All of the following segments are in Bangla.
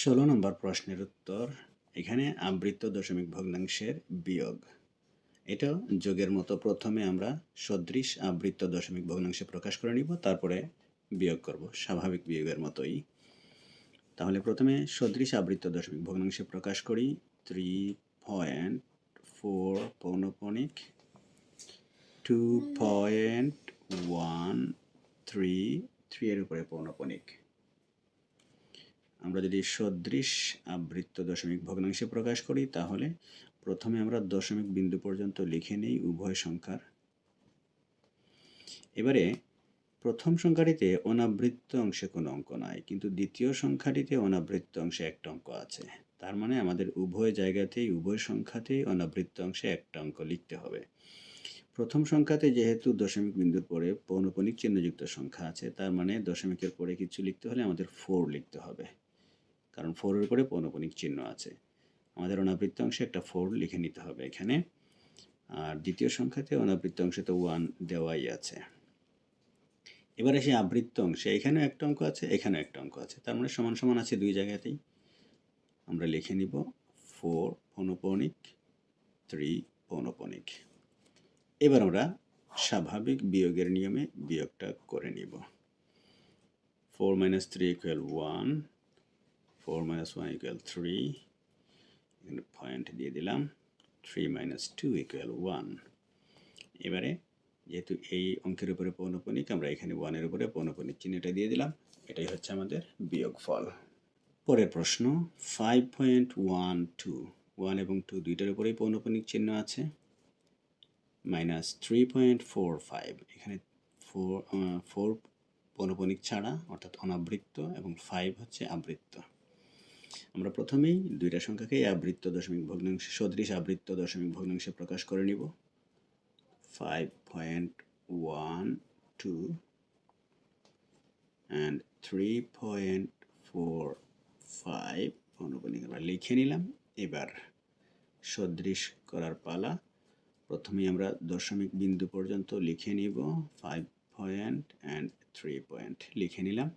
ষোলো নম্বর প্রশ্নের উত্তর, এখানে আবৃত্ত দশমিক ভগ্নাংশের বিয়োগ। এটাও যোগের মতো প্রথমে আমরা সদৃশ আবৃত্ত দশমিক ভগ্নাংশে প্রকাশ করে নিব, তারপরে বিয়োগ করব, স্বাভাবিক বিয়োগের মতোই। তাহলে প্রথমে সদৃশ আবৃত্ত দশমিক ভগ্নাংশে প্রকাশ করি three point four পৌনপণিক two point one three three এর উপরে পৌনপণিক আমরা যদি সদৃশ আবৃত্ত দশমিক ভগ্নাংশে প্রকাশ করি, তাহলে প্রথমে আমরা দশমিক বিন্দু পর্যন্ত লিখে নেই উভয় সংখ্যার। এবারে প্রথম সংখ্যাটিতে অনাবৃত্ত অংশে কোনো অঙ্ক নাই, কিন্তু দ্বিতীয় সংখ্যাটিতে অনাবৃত্ত অংশে একটা অঙ্ক আছে। তার মানে আমাদের উভয় জায়গাতেই, উভয় সংখ্যাতেই অনাবৃত্ত অংশে একটা অঙ্ক লিখতে হবে। প্রথম সংখ্যাতে যেহেতু দশমিক বিন্দুর পরে পৌনপণিক চিহ্নযুক্ত সংখ্যা আছে, তার মানে দশমিকের পরে কিছু লিখতে হলে আমাদের ফোর লিখতে হবে। কারণ ফোরের পরে পৌনপণিক চিহ্ন আছে। আমাদের অনাবৃত্ত অংশে একটা ফোর লিখে নিতে হবে এখানে। আর দ্বিতীয় সংখ্যাতে অনাবৃত্ত অংশে তো ওয়ান দেওয়াই আছে। এবার এসে আবৃত্ত অংশে। এখানেও একটা অঙ্ক আছে, এখানেও একটা অঙ্ক আছে। তার মানে সমান সমান আছে দুই জায়গাতেই। আমরা লিখে নিব ফোর পৌনপণিক থ্রি পৌনপণিক এবার আমরা স্বাভাবিক বিয়োগের নিয়মে বিয়োগটা করে নিব। Four minus three equal one four minus one equal three এখানে পয়েন্ট দিয়ে দিলাম three minus two equal one এবারে যেহেতু এই অঙ্কের উপরে পৌনপণিক আমরা এখানে ওয়ানের উপরে পৌনপণিক চিহ্নটা দিয়ে দিলাম। এটাই হচ্ছে আমাদের বিয়োগ ফল পরের প্রশ্ন five point one two one এবং টু দুইটার উপরেই পৌনপণিক চিহ্ন আছে। Minus three point four five এখানে ফোর ফোর পৌনপণিক ছাড়া, অর্থাৎ অনাবৃত্ত, এবং ফাইভ হচ্ছে আবৃত্ত। আমরা প্রথমেই দুইটা সংখ্যাকে আবৃত্ত দশমিক ভগ্নাংশে সদৃশ আবৃত্ত দশমিক ভগ্নাংশে প্রকাশ করে নিব। Five point one two and three point four five অনুপানিক আমরা লিখে নিলাম। এবার সদৃশ করার পালা। প্রথমেই আমরা দশমিক বিন্দু পর্যন্ত লিখে নিব। Five point and three point লিখে নিলাম।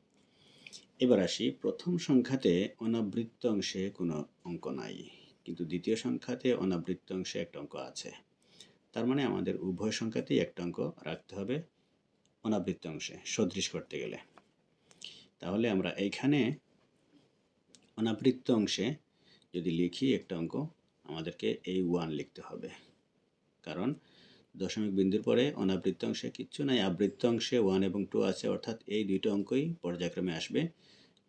এবার আসি, প্রথম সংখ্যাতে অনাবৃত্ত অংশে কোনো অঙ্ক নাই, কিন্তু দ্বিতীয় সংখ্যাতে অনাবৃত্ত অংশে একটা অঙ্ক আছে। তার মানে আমাদের উভয় সংখ্যাতেই একটা অঙ্ক রাখতে হবে অনাবৃত্ত অংশে, সদৃশ করতে গেলে। তাহলে আমরা এইখানে অনাবৃত্ত অংশে যদি লিখি একটা অঙ্ক, আমাদেরকে এই ওয়ান লিখতে হবে। কারণ দশমিক বিন্দুর পরে অনাবৃত্ত অংশে কিচ্ছু নাই, আবৃত্ত অংশে ওয়ান এবং টু আছে, অর্থাৎ এই দুইটা অঙ্কই পর্যায়ক্রমে আসবে।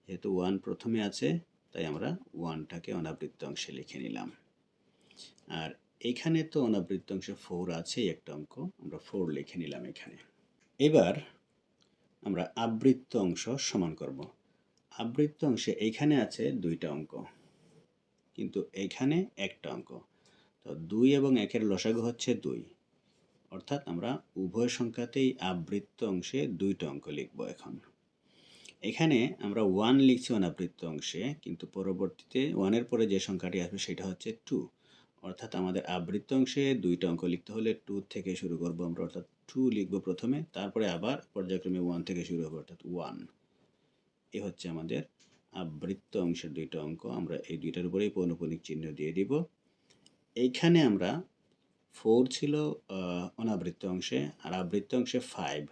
যেহেতু ওয়ান প্রথমে আছে, তাই আমরা ওয়ানটাকে অনাবৃত্ত অংশে লিখে নিলাম। আর এখানে তো অনাবৃত্ত অংশে ফোর আছে একটা অঙ্ক, আমরা ফোর লিখে নিলাম এখানে। এবার আমরা আবৃত্ত অংশ সমান করব। আবৃত্ত অংশে এইখানে আছে দুইটা অঙ্ক, কিন্তু এখানে একটা অঙ্ক। তো দুই এবং একের লসাগু হচ্ছে দুই। অর্থাৎ আমরা উভয় সংখ্যাতেই আবৃত্ত অংশে দুইটা অঙ্ক লিখব এখন। এখানে আমরা ওয়ান লিখছি অনাবৃত্ত অংশে, কিন্তু পরবর্তীতে ওয়ানের পরে যে সংখ্যাটি আসবে সেটা হচ্ছে টু অর্থাৎ আমাদের আবৃত্ত অংশে দুইটা অঙ্ক লিখতে হলে টু থেকে শুরু করব আমরা, অর্থাৎ টু লিখব প্রথমে, তারপরে আবার পর্যায়ক্রমে ওয়ান থেকে শুরু হবে অর্থাৎ ওয়ান এ হচ্ছে আমাদের আবৃত্ত অংশের দুইটা অঙ্ক, আমরা এই দুইটার উপরেই পৌনপণিক চিহ্ন দিয়ে দিব। এইখানে আমরা ফোর ছিল অনাবৃত্ত অংশে, আর আবৃত্ত অংশে ফাইভ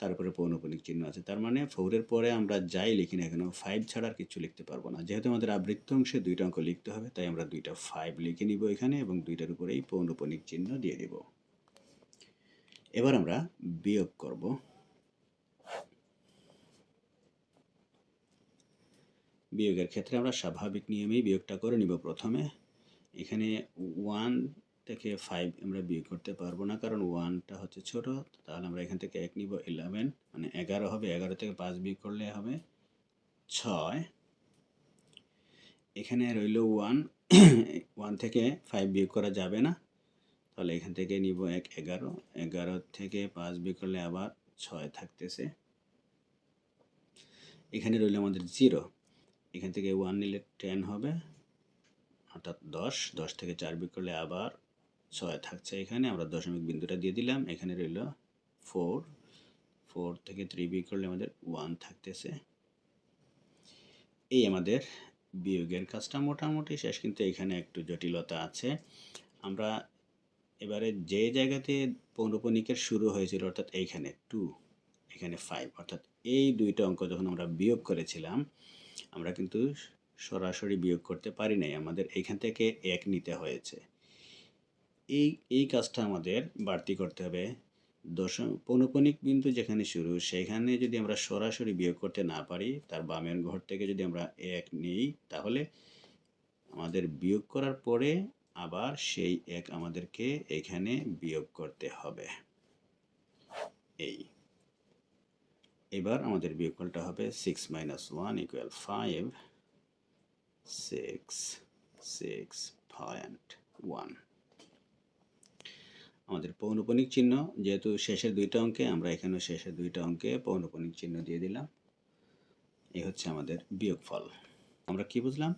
তারপরে পৌনপণিক চিহ্ন আছে। তার মানে ফোরের পরে আমরা যাই লিখি না কেন ফাইভ ছাড়া আর কিছু লিখতে পারব না। যেহেতু আমাদের আবৃত্ত অংশে দুইটা অঙ্ক লিখতে হবে, তাই আমরা দুইটা ফাইভ লিখে নিব এখানে এবং দুইটার উপরেই পৌনপণিক চিহ্ন দিয়ে দিব। এবার আমরা বিয়োগ করব। বিয়োগের ক্ষেত্রে আমরা স্বাভাবিক নিয়মেই বিয়োগটা করে নিব প্রথমে। এখানে ওয়ান থেকে ফাইভ আমরা বিয়োগ করতে পারব না, কারণ ওয়ানটা হচ্ছে ছোট তাহলে আমরা এখান থেকে এক নিব ইলেভেন মানে এগারো হবে, এগারো থেকে পাঁচ বিয়োগ করলে হবে ছয়। এখানে রইল ওয়ান ওয়ান থেকে ফাইভ বিয়োগ করা যাবে না, তাহলে এখান থেকে নিব এক এগারো এগারো থেকে পাঁচ বিয়োগ করলে আবার ছয় থাকতেছে। এখানে রইল আমাদের জিরো এখান থেকে ওয়ান নিলে টেন হবে, অর্থাৎ দশ দশ থেকে চার বিয়োগ করলে আবার ছয় থাকছে এখানে, আমরা দশমিক বিন্দুটা দিয়ে দিলাম। এখানে রইল ফোর ফোর থেকে থ্রি বিয়োগ করলে আমাদের ওয়ান থাকতেছে। এই আমাদের বিয়োগের কাজটা মোটামুটি শেষ, কিন্তু এখানে একটু জটিলতা আছে। আমরা এবারে যে জায়গাতে পৌনপণিকের শুরু হয়েছিল, অর্থাৎ এইখানে টু এখানে ফাইভ অর্থাৎ এই দুইটা অঙ্ক যখন আমরা বিয়োগ করেছিলাম, আমরা কিন্তু সরাসরি বিয়োগ করতে পারি নাই। আমাদের এইখান থেকে এক নিতে হয়েছে। এই এই কাজটা আমাদের বাড়তি করতে হবে। দশম পৌনপণিক বিন্দু যেখানে শুরু, সেখানে যদি আমরা সরাসরি বিয়োগ করতে না পারি, তার বামের ঘর থেকে যদি আমরা এক নিই, তাহলে আমাদের বিয়োগ করার পরে আবার সেই এক আমাদেরকে এখানে বিয়োগ করতে হবে। এই। এবার আমাদের বিয়োগফলটা হবে six minus one equal five six six point one আমাদের পৌনপণিক চিহ্ন, যেহেতু শেষের দুইটা অঙ্কে, আমরা এখানে শেষের দুইটা অঙ্কে পৌনপণিক চিহ্ন দিয়ে দিলাম। এই হচ্ছে আমাদের বিয়োগফল। আমরা কি বুঝলাম?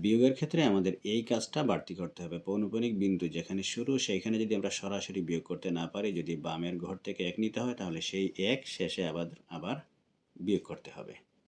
বিয়োগের ক্ষেত্রে আমাদের এই কাজটা বাড়তি করতে হবে। পৌনপণিক বিন্দু যেখানে শুরু, সেইখানে যদি আমরা সরাসরি বিয়োগ করতে না পারি, যদি বামের ঘর থেকে এক নিতে হয়, তাহলে সেই এক শেষে আবার আবার বিয়োগ করতে হবে।